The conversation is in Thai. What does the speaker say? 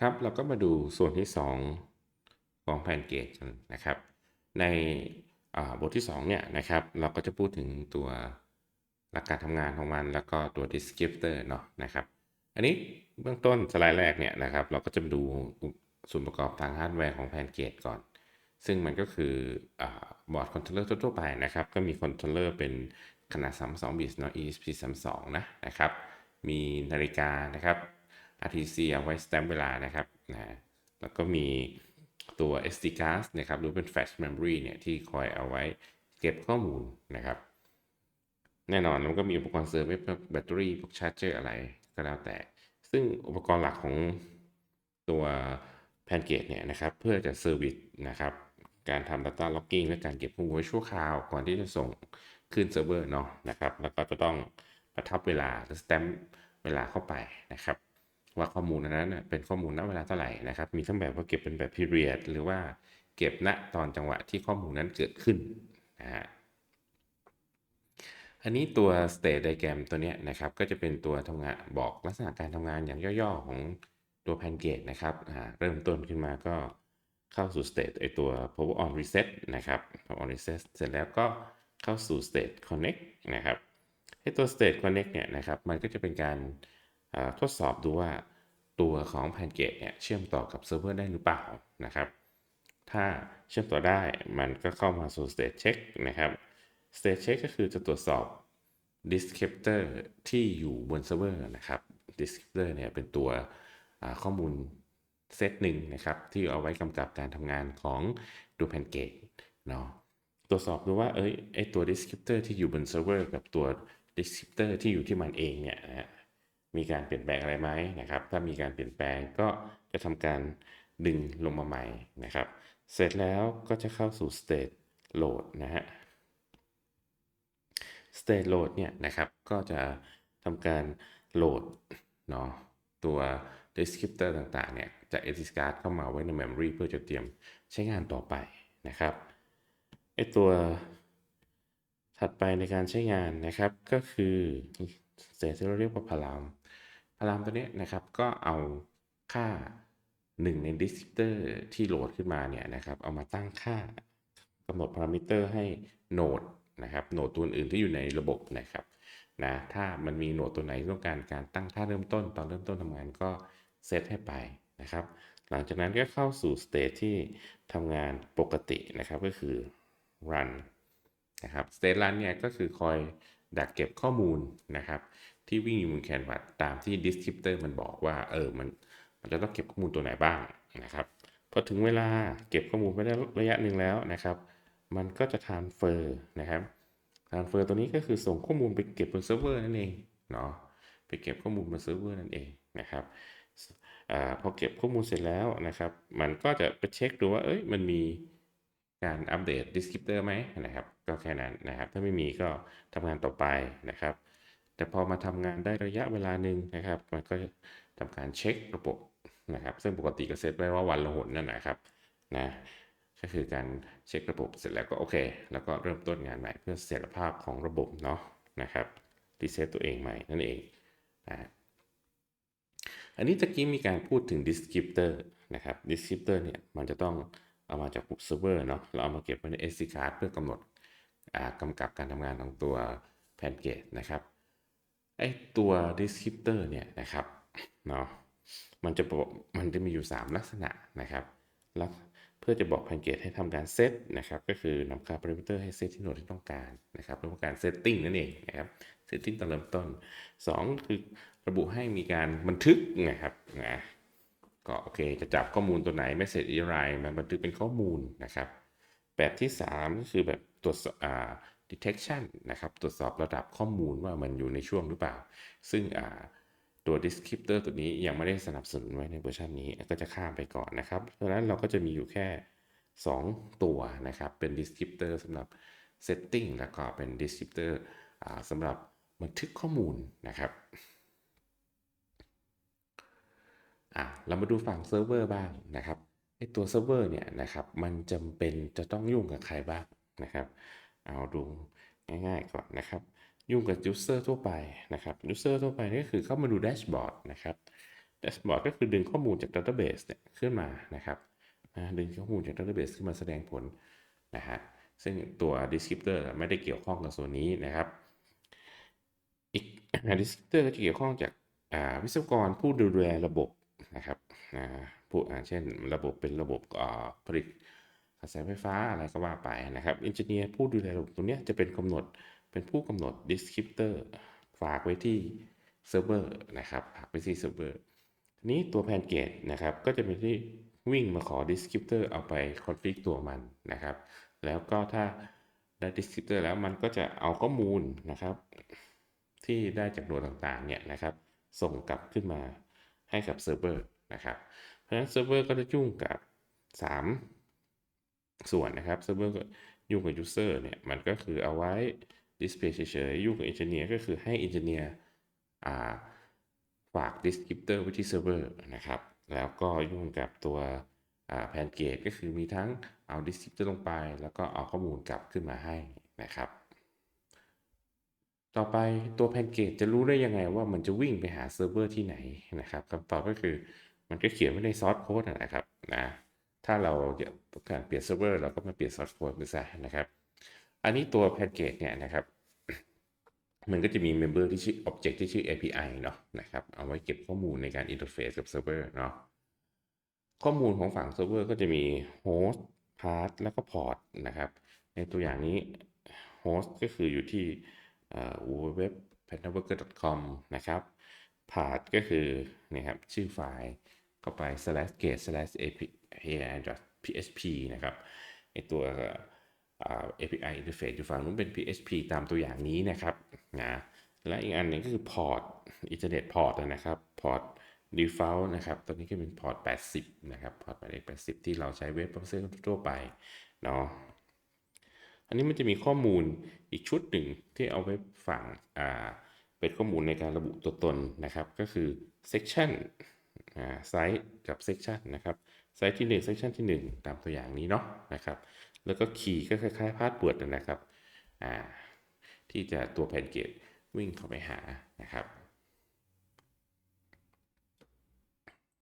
ครับเราก็มาดูส่วนที่ 2 ของแพนเกจกันนะครับ ในบทที่2เนี่ยนะครับเราก็จะพูดถึงตัวหลักการทำงานของมัน แล้วก็ตัว descriptor เนาะนะครับ อันนี้เบื้องต้นสไลด์แรกเนี่ยนะครับ เราก็จะมาดูส่วนประกอบทางฮาร์ดแวร์ของแพนเกจก่อน ซึ่งมันก็คือบอร์ดคอนโทรลเลอร์ทั่วไปนะครับ ก็มีคอนโทรลเลอร์เป็นขนาด32บิตเนาะ ESP32 นะนะครับ มีนาฬิกานะครับ RTC เอาไว้ stamp เวลานะครับนะแล้วก็มีตัว SD card นะครับหรือเป็น flash memory เนี่ยที่คอยเอาไว้เก็บข้อมูลนะครับ แน่นอนมันก็มีอุปกรณ์เสริมพวกแบตเตอรี่พวกชาร์จเจอร์อะไรก็แล้วแต่ ซึ่งอุปกรณ์หลักของตัวแพนเกจเนี่ยนะครับเพื่อจะเซอร์วิสนะครับการทำ Data Logging และการเก็บข้อมูลไว้ชั่วคราวก่อนที่จะส่งขึ้นเซิร์ฟเวอร์เนาะนะครับ แล้วก็จะต้องประทับเวลาหรือ stamp เวลาเข้าไปนะครับ ว่าข้อมูลนั้นเป็นข้อมูลณเวลาเท่าไหร่นะครับ มีทั้งแบบว่าเก็บเป็นแบบ period หรือว่าเก็บณตอนจังหวะที่ข้อมูลนั้นเกิดขึ้นนะฮะอันนี้ตัว state diagram ตัวนี้นะครับก็จะเป็นตัวทำงานบอกลักษณะการทำงานอย่างย่อๆของตัว pancake นะครับเริ่มต้นขึ้นมาก็เข้าสู่ state ไอตัว power on reset นะครับ power on reset เสร็จแล้วก็เข้าสู่ state connect นะครับไอตัว state connect เนี่ยนะครับมันก็จะเป็นการทดสอบดูว่า ตัวของ pancake เนี่ยเชื่อมต่อกับเซิร์ฟเวอร์ได้หรือเปล่านะครับ ถ้าเชื่อมต่อได้มันก็เข้ามาสู่ state check นะครับ state check ก็คือจะตรวจสอบ descriptor ที่อยู่บนเซิร์ฟเวอร์นะครับ descriptor เนี่ยเป็นตัวข้อมูลเซตหนึ่งนะครับ ที่เอาไว้กำกับการทำงานของตัว Pancake เนาะตรวจสอบดูว่าเอ้ยไอตัว descriptor ที่อยู่บนเซิร์ฟเวอร์กับตัว descriptor ที่อยู่ที่มันเองเนี่ยนะฮะ มีการเปลี่ยนแปลงอะไรไหมนะครับ ถ้ามีการเปลี่ยนแปลงก็จะทำการดึงลงมาใหม่นะครับ เสร็จแล้วก็จะเข้าสู่ state load นะฮะ state load เนี่ยนะครับก็จะทำการโหลดเนาะตัว descriptor ต่างๆเนี่ยจาก SD card เข้ามาไว้ใน memory เพื่อจะเตรียมใช้งานต่อไปนะครับไอตัวถัดไปในการใช้งานนะครับก็คือ state ที่เราเรียกว่าพาราม พารามตัวเนี้ยนะครับก็เอาค่าหนึ่งใน descriptor ที่โหลดขึ้นมาเนี่ยนะครับเอามาตั้งค่ากำหนดพารามิเตอร์ให้โหนดนะครับโหนดตัวอื่นที่อยู่ในระบบนะครับนะถ้ามันมีโหนดตัวไหนต้องการการตั้งค่าเริ่มต้น ตอนเริ่มต้นทำงานก็เซตให้ไปนะครับ หลังจากนั้นก็เข้าสู่สเตจที่ทำงานปกตินะครับก็คือ run นะครับสเตจ run เนี่ยก็คือคอยดักเก็บข้อมูลนะครับ ที่วิ่งอยู่บนแคนวาสตามที่ descriptor มันบอกว่าเออมันมันจะต้องเก็บข้อมูลตัวไหนบ้างนะครับพอถึงเวลาเก็บข้อมูลไปได้ระยะหนึ่งแล้วนะครับ มันก็จะ transfer นะครับ transfer ตัวนี้ก็คือส่งข้อมูลไปเก็บบนเซิร์ฟเวอร์นั่นเองเนาะไปเก็บข้อมูลบนเซิร์ฟเวอร์นั่นเองนะครับอพอเก็บข้อมูลเสร็จแล้วนะครับ มันก็จะไปเช็คดูว่าเอ้ยมันมีการอัปเดต descriptor ไหมนะครับ ก็แค่นั้นนะครับ ถ้าไม่มีก็ทำงานต่อไปนะครับ แต่พอมาทำงานได้ระยะเวลาหนึ่งนะครับมันก็ทำการเช็คระบบนะครับ ซึ่งปกติก็เซตไว้ว่าวันละหนนั่นนะครับนะก็คือการเช็คระบบเสร็จแล้วก็โอเค แล้วก็เริ่มต้นงานใหม่เพื่อเสถียรภาพของระบบเนาะนะครับรีเซ็ตตัวเองใหม่นั่นเองนะอันนี้ตะกี้มีการพูดถึง descriptor นะครับ descriptor เนี่ยมันจะต้องเอามาจากปุ๊บเซิร์ฟเวอร์เนาะเราเอามาเก็บไว้ใน SD card เพื่อกำหนดกำกับการทำงานของตัวแพนเกจนะครับ ไอตัว descriptor เนี่ยนะครับเนาะมันจะบอกมันจะมีอยู่ 3 ลักษณะนะครับแล้วเพื่อจะบอกแพนเกจให้ทำการเซตนะครับก็คือนำค่าพารามิเตอร์ให้เซตที่หนดที่ต้องการนะครับเรียกว่าการเซตติ้งนั่นเองนะครับเซตติ้งตอนเริ่มต้น 2 คือระบุให้มีการบันทึกนะครับนะก็โอเคจะจับข้อมูลตัวไหนไม่เสร็จอะไรมาบันทึกเป็นข้อมูลนะครับแบบที่ 3 ก็คือแบบตรวจสอบอ่า detection นะครับ ตรวจสอบระดับข้อมูลว่ามันอยู่ในช่วงหรือเปล่า ซึ่งตัว descriptor ตัวนี้ยังไม่ได้สนับสนุนไว้ในเวอร์ชันนี้ก็จะข้ามไปก่อนนะครับ เพราะฉะนั้นเราก็จะมีอยู่แค่ 2 ตัวนะครับ เป็น descriptor สำหรับ setting แล้วก็เป็น descriptor อ่าสำหรับบันทึกข้อมูลนะครับอะเรามาดูฝั่งเซิร์ฟเวอร์บ้างนะครับไอตัวเซิร์ฟเวอร์เนี่ยนะครับ มันจำเป็นจะต้องยุ่งกับใครบ้างนะครับ เอาดูง่ายๆก่อนนะครับ ยุ่งกับ user ทั่วไปนะครับ user ทั่วไปนี่ก็คือเข้ามาดูแดชบอร์ดนะครับแดชบอร์ดก็คือดึงข้อมูลจาก Database เบสเนี่ยขึ้นมานะครับดึงข้อมูลจาก Database ขึ้นมาแสดงผลนะฮะซึ่งตัว Descriptor ไม่ได้เกี่ยวข้องกับส่วนนี้นะครับอีก Descriptor ก็จะเกี่ยวข้องจากาวิศวกรผู้ดูแลระบบนะครับผู้เช่นระบบเป็นระบบผลิต กระแสไฟฟ้าอะไรก็ว่าไปนะครับ Engineer ผู้ดูแลระบบตรงนี้จะเป็นกำหนดเป็นผู้กำหนด Descriptor ฝากไว้ที่เซิร์ฟเวอร์นะครับฝากไว้ที่เซิร์ฟเวอร์ทีนี้ตัวแพนเกจนะครับก็จะเป็นที่วิ่งมาขอ descriptor เอาไป config ตัวมันนะครับ แล้วก็ถ้าได้ descriptor แล้วมันก็จะเอาข้อมูลนะครับ ที่ได้จากหน่วยต่างๆเนี่ยนะครับ ส่งกลับขึ้นมาให้กับเซิร์ฟเวอร์นะครับ เพราะฉะนั้นเซิร์ฟเวอร์ก็จะยุ่งกับ 3 ส่วนนะครับเซิร์ฟเวอร์ก็ยุ่งกับ user เนี่ย มันก็คือเอาไว้ display เฉยๆยุ่งกับ engineer ก็คือให้ engineer อ่าฝาก descriptor ไว้ที่เซิร์ฟเวอร์นะครับ แล้วก็ยุ่งกับตัวแพนเกจก็คือมีทั้งเอา descriptor ลงไป แล้วก็เอาข้อมูลกลับขึ้นมาให้นะครับ ต่อไปตัวแพนเกจจะรู้ได้ยังไงว่ามันจะวิ่งไปหาเซิร์ฟเวอร์ที่ไหนนะครับคำตอบก็คือมันก็เขียนไว้ในซอสโค้ดนะครับนะ ถ้าเราต้องการเปลี่ยนเซิร์ฟเวอร์เราก็มาเปลี่ยนซอสโค้ดไปซะนะครับ อันนี้ตัวแพนเกจเนี่ยนะครับ มันก็จะมี member ที่ชื่อ object ที่ชื่อ API เนาะนะครับ เอาไว้เก็บข้อมูลในการ interface กับเซิร์ฟเวอร์เนาะ ข้อมูลของฝั่งเซิร์ฟเวอร์ก็จะมี host path แล้วก็ port นะครับ ในตัวอย่างนี้ host ก็คืออยู่ที่ www p a n t e r w o r k e r com นะครับ path ก็คือนี่ครับชื่อไฟล์ เข้าไป slash gate slash api php นะครับไอตัว API interface อยู่ฝั่งนู้นเป็น PHP ตามตัวอย่างนี้นะครับนะและอีกอันหนึ่งก็คือ port Ethernet port นะครับ port default นะครับ ตัวนี้ก็เป็น port 80 นะครับ port 80 ที่เราใช้เว็บเบราว์เซอร์ทั่วไปเนาะอันนี้มันจะมีข้อมูลอีกชุดหนึ่งที่เอาไว้ฝั่งอ่าเป็นข้อมูลในการระบุตัวตนนะครับ ก็คือ section ไซต์กับเซกชันนะครับไซต์ที่1เซกชันที่ 1 ตามตัวอย่างนี้เนาะนะครับ แล้วก็คีย์ก็คล้ายๆพาสเวิร์ดนะครับอ่าที่จะตัวแพนเกจวิ่งเข้าไปหานะครับ